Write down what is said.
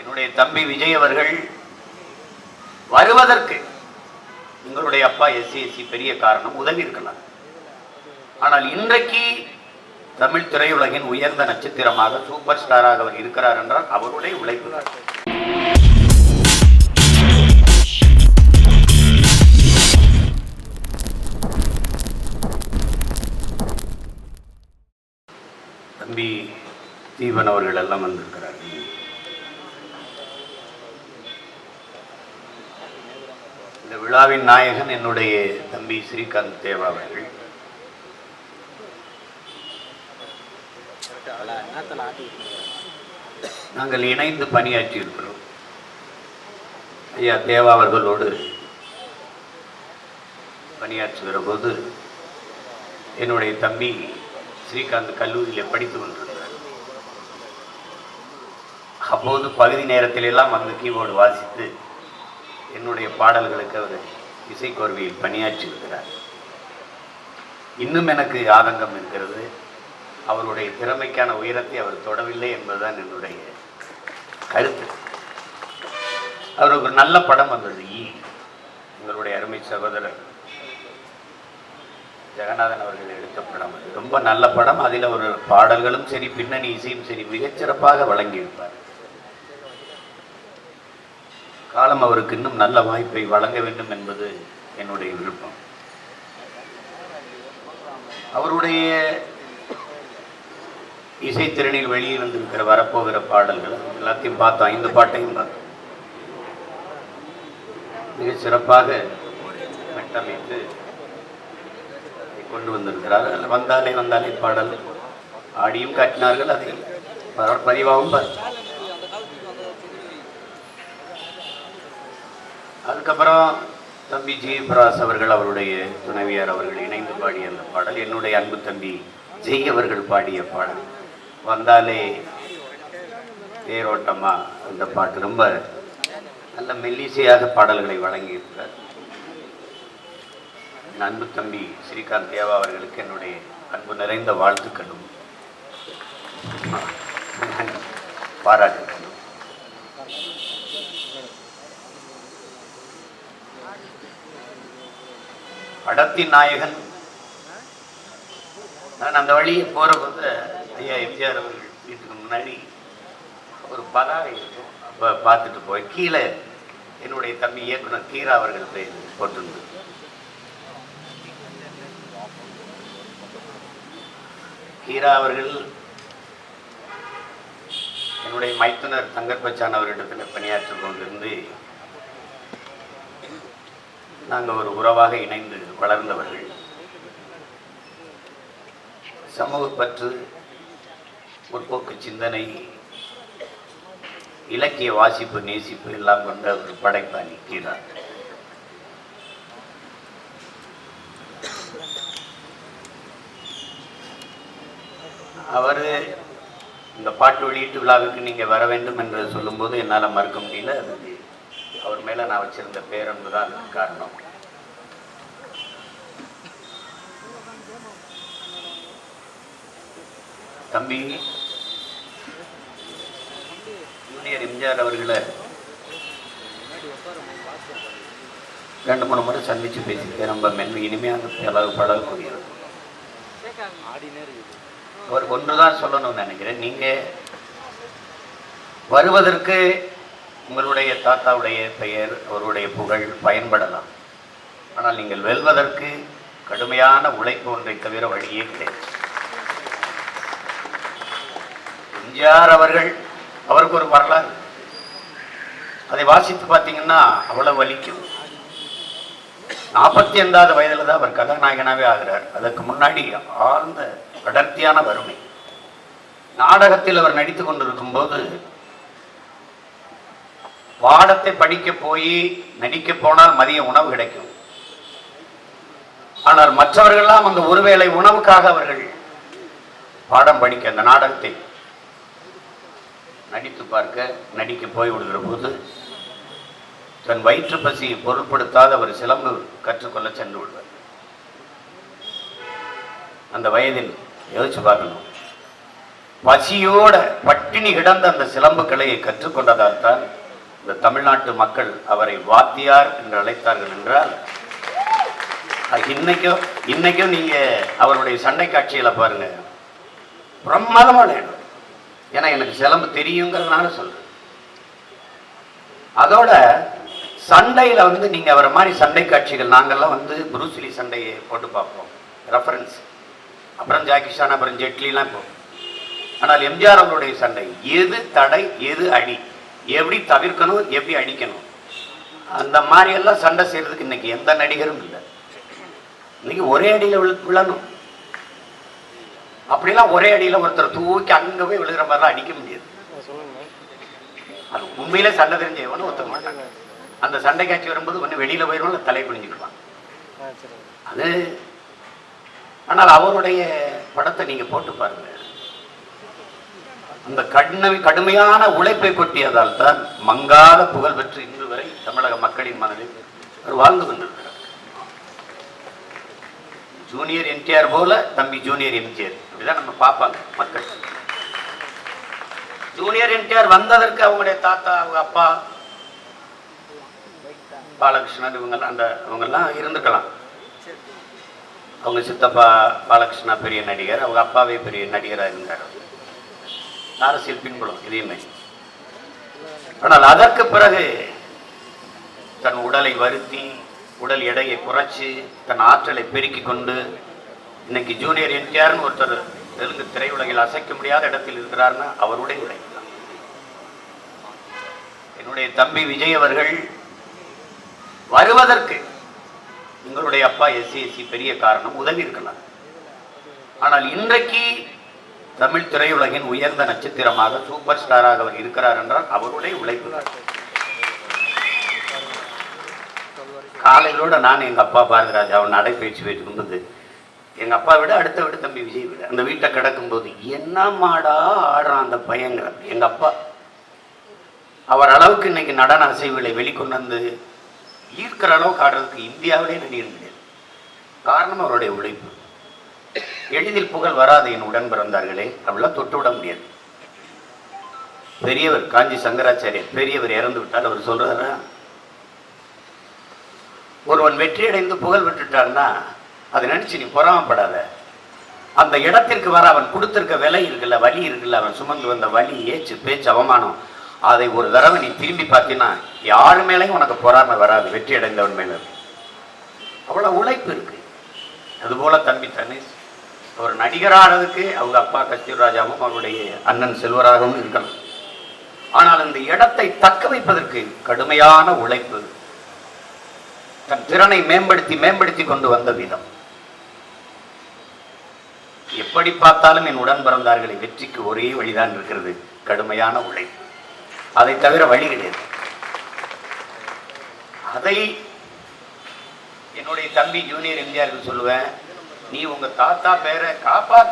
என்னுடைய தம்பி விஜய் அவர்கள் வருவதற்கு எங்களுடைய அப்பா எஸ்சிஎஸ்சி பெரிய காரணம் உதவி இருக்கலாம். ஆனால் இன்றைக்கு தமிழ் திரையுலகின் உயர்ந்த நட்சத்திரமாக சூப்பர் ஸ்டாராக அவர் இருக்கிறார் என்றால் அவருடைய உழைப்பு தான். தம்பி தீபன் அவர்கள் எல்லாம் வந்திருக்கிறார். இந்த விழாவின் நாயகன் என்னுடைய தம்பி ஸ்ரீகாந்த் தேவா அவர்கள். நாங்கள் இணைந்து பணியாற்றி இருக்கிறோம். ஐயா தேவா அவர்களோடு பணியாற்றுகிற போது என்னுடைய தம்பி ஸ்ரீகாந்த் கல்லூரியில் படித்து கொண்டிருந்தார் அப்போது பகுதி நேரத்திலெல்லாம் வந்து கீபோர்டு வாசித்து என்னுடைய பாடல்களுக்கு அவர் இசைக்கோர்வையில் பணியாற்றி இருக்கிறார். இன்னும் எனக்கு ஆதங்கம் இருக்கிறது. அவருடைய திறமைக்கான உயரத்தை அவர் தொடவில்லை என்பதுதான் என்னுடைய கருத்து. அவருக்கு ஒரு நல்ல படம் வந்தது. ஈ. எங்களுடைய அருமை சகோதரர் ஜெகநாதன் அவர்கள் எடுத்த படம் அது. ரொம்ப நல்ல படம். அதில் ஒரு பாடல்களும் சரி பின்னணி இசையும் சரி மிகச்சிறப்பாக வழங்கியிருப்பார். காலம் அவருக்கு இன்னும் நல்ல வாய்ப்பை வழங்க வேண்டும் என்பது என்னுடைய விருப்பம். அவருடைய இசைத்திறனில் வெளியே வந்திருக்கிற வரப்போகிற பாடல்கள் எல்லாத்தையும் பார்த்தோம் ஐந்து பாட்டையும் பார்த்தோம் மிக சிறப்பாக கட்டமைத்து கொண்டு வந்திருக்கிறார். வந்தாலே வந்தாலே பாடல். ஆடியும் காட்டினார்கள் அதை பதிவாகவும் பார்த்தோம் அதுக்கப்புறம் தம்பி ஜெயபிராஸ் அவர்கள் அவருடைய துணைவியார் அவர்கள் இணைந்து பாடிய அந்த பாடல் என்னுடைய அன்பு தம்பி ஜெய் அவர்கள் பாடிய பாடல். வந்தாலே தேரோட்டமா அந்த பாட்டு. ரொம்ப நல்ல மெல்லிசையாக பாடல்களை வழங்கியிருக்கிறார். அன்பு தம்பி ஸ்ரீகாந்த் தேவா அவர்களுக்கு என்னுடைய அன்பு நிறைந்த வாழ்த்துக்களும். பாராட்டு படத்தின் நாயகன். நான் அந்த வழியை போகிற போது ஐயா எம்ஜிஆர் அவர்கள் வீட்டுக்கு முன்னாடி ஒரு பதாகை இருக்கும். அப்போ பார்த்துட்டு போய் கீழே என்னுடைய தம்பி இயக்குனர் கீரா அவர்கள் பேர் போட்டிருந்தது. கீரா அவர்கள் என்னுடைய மைத்துனர் தங்கர்பச்சான் அவரிடத்தில் பணியாற்றிக் கொண்டிருந்து நாங்கள் ஒரு உறவாக இணைந்து வளர்ந்தவர்கள். சமூக பற்று முற்போக்கு சிந்தனை இலக்கிய வாசிப்பு நேசிப்பு எல்லாம் கொண்ட ஒரு படைப்பாணி கீழா அவர் இந்த பாட்டு வெளியீட்டு விழாவுக்கு நீங்கள் வர வேண்டும் என்று சொல்லும்போது என்னால் மறுக்க முடியல. அது அவர் மேலே நான் வச்சிருந்த பேரன்பு தான் அதுக்கு காரணம். தம்பி ஜூனியர் எம்ஜிஆர் அவர்களை ரெண்டு மூணு முறை சந்திச்சு பேசியிருக்கேன். ரொம்ப மென்மை இனிமையாக பழக பழகக்கூடியவர் ஒரு ஒன்று தான் சொல்லணும்னு நினைக்கிறேன். நீங்கள் வருவதற்கு உங்களுடைய தாத்தாவுடைய பெயர் அவருடைய புகழ் பயன்படலாம். ஆனால் நீங்கள் வெல்வதற்கு கடுமையான உழைப்பு ஒன்றை தவிர வழியே கிடையாது. எம்ஜிஆர் அவர்கள் அவருக்கு ஒரு வரலாறு. அதை வாசித்து பார்த்தீங்கன்னா அவ்வளவு வலிக்கும். நாற்பத்தி ஐந்தாவது வயதில் தான் அவர் கதாநாயகனாகவே ஆகிறார். அதற்கு முன்னாடி ஆழ்ந்த அடர்த்தியான வறுமை. நாடகத்தில் அவர் நடித்து கொண்டிருக்கும் போது பாடத்தை படிக்க போய் நடிக்க போனால் மதிய உணவு கிடைக்கும். ஆனால் மற்றவர்கள்லாம் அந்த ஒருவேளை உணவுக்காக அவர்கள் பாடம் படிக்க அந்த நாடகத்தை நடித்து பார்க்க நடிக்க போய் விடுகிற போது தன் வயிற்று பசியை பொருட்படுத்தாத அவர் சிலம்பு கற்றுக்கொள்ள சென்று விடுவார். அந்த வயதில் யோசிச்சு பார்க்கணும். பசியோட பட்டினி கிடந்த அந்த சிலம்பு கலையை கற்றுக்கொண்டதால் தான் இந்த தமிழ்நாட்டு மக்கள் அவரை வாத்தியார் என்று அழைத்தார்கள் என்றால் இன்னைக்கும் இன்னைக்கும் நீங்க அவருடைய சண்டை காட்சிகளை பாருங்க. பிரமாதமா விளையாடும் ஏன்னா எனக்கு சிலம்பு தெரியுங்கிறதுனால சொல்றேன். அதோட சண்டையில வந்து நீங்க அவரை மாதிரி சண்டை காட்சிகள் நாங்கள்லாம் வந்து புரூஸ்லி சண்டையை போட்டு பார்ப்போம். ரெஃபரன்ஸ் அப்புறம் ஜாக்கிஷான் அப்புறம் ஜெட்லிலாம் இப்போ. ஆனால் எம்ஜிஆர் அவருடைய சண்டை எது தடை எது அடி? எப்படி தவிர்க்கணும் எப்படி அடிக்கணும். அந்த மாதிரி எல்லாம் சண்டை செய்யறதுக்கு இன்னைக்கு எந்த நடிகரும் இல்லை. இன்னைக்கு ஒரே அடியில விழு விழணும். அப்படிலாம் ஒரே அடியில ஒருத்தர் தூக்கி அங்க போய் விழுகிற மாதிரிலாம் அடிக்க முடியாது. அது உண்மையிலே சண்டை தெரிஞ்ச எவனும் ஒத்துக்க மாட்டாங்க அந்த சண்டை காட்சி வரும்போது ஒன்று வெளியில இல்லை தலை குனிஞ்சுக்குவான் அது ஆனால் அவருடைய படத்தை நீங்க போட்டு பாருங்க. அந்த கடுமை கடுமையான உழைப்பை கொட்டியதால் தான் மங்காத புகழ் பெற்று இன்று வரை தமிழக மக்களின் மனதில் அவர் வாழ்ந்து கொண்டிருக்கிறார். ஜூனியர் என்டிஆர் போல தம்பி ஜூனியர் எம்ஜிஆர் அப்படிதான் நம்ம பார்ப்பாங்க மக்கள். ஜூனியர் என்டிஆர் வந்ததற்கு அவங்களுடைய தாத்தா அவங்க அப்பா பாலகிருஷ்ணன் இவங்கெல்லாம் அந்த இவங்கெல்லாம் இருந்துக்கலாம் அவங்க சித்தப்பா பாலகிருஷ்ணா பெரிய நடிகர் அவங்க அப்பாவே பெரிய நடிகராக இருந்தார். அரசியல் பின்புலம் இதையுமே. ஆனால் அதற்கு பிறகு தன் உடலை வருத்தி உடல் எடையை குறைச்சி தன் ஆற்றலை பெருக்கிக் கொண்டு இன்னைக்கு ஜூனியர் என்டிஆர்னு ஒருத்தர் தெலுங்கு திரையுலகில் அசைக்க முடியாத இடத்தில் இருக்கிறார்னா அவருடைய உழைப்பு தான். என்னுடைய தம்பி விஜய் அவர்கள் வருவதற்கு எங்களுடைய அப்பா எஸ்சி பெரிய காரணம் உதவி இருக்கலாம். ஆனால் இன்றைக்கு தமிழ் திரையுலகின் உயர்ந்த நட்சத்திரமாக சூப்பர் ஸ்டாராக அவர் இருக்கிறார் என்றால் அவருடைய உழைப்பு. தான் காலையிலோட நான் எங்க அப்பா பாரதிராஜ் அவன் நடைபயிற்சி போயிட்டு இருந்தது எங்க அப்பா விட அடுத்த விட தம்பி விஜய் விட. அந்த வீட்டை கிடக்கும்போது என்ன மாடா ஆடுறான் அந்த பையங்கிற எங்க அப்பா. அவர் அளவுக்கு இன்னைக்கு நடன அசைவுகளை வெளிக்கொண்டு வந்து ஈர்க்கிற அளவுக்கு ஆடுறதுக்கு இந்தியாவிலே நடிகர் முடியாது. காரணம் அவருடைய உழைப்பு. எளிதில் புகழ் வராது என் உடன் பிறந்தார்களே. அப்படிலாம் தொட்டு விட முடியாது. பெரியவர் காஞ்சி சங்கராச்சாரியர் பெரியவர் இறந்து விட்டால் அவர் சொல்றாரா? ஒருவன் வெற்றி அடைந்து புகழ் விட்டுட்டான்னா அதை நினைச்சு நீ பொறாமப்படாத. அந்த இடத்திற்கு வர அவன் கொடுத்திருக்க விலை இருக்குல்ல வலி இருக்குல்ல அவன் சுமந்து வந்த வலி ஏச்சு பேச்சு அவமானம் அதை ஒரு தடவை நீ திரும்பி பார்த்தீங்கன்னா யாரு மேலேயும் உனக்கு பொறாமை வராது வெற்றி அடைந்தவன் மேல. அவ்வளவு உழைப்பு இருக்கு. அதுபோல தம்பி தனேஷ் ஒரு நடிகரானதுக்கு அவங்க அப்பா கஸ்தூர்ராஜாவும் அவருடைய அண்ணன் செல்வராகவும் இருக்கலாம். ஆனால் அந்த இடத்தை தக்க வைப்பதற்கு கடுமையான உழைப்பு தன் திறனை மேம்படுத்தி மேம்படுத்தி கொண்டு வந்த விதம். எப்படி பார்த்தாலும் என் உடன் பிறந்தார்களை வெற்றிக்கு ஒரே வழிதான் இருக்கிறது கடுமையான உழைப்பு. அதை தவிர வழி கிடையாது. அதை என்னுடைய தம்பி ஜூனியர் எம்ஜிஆருக்கு சொல்லுவேன் நீ உங்க தாத்தா பேரை காப்பாற்ற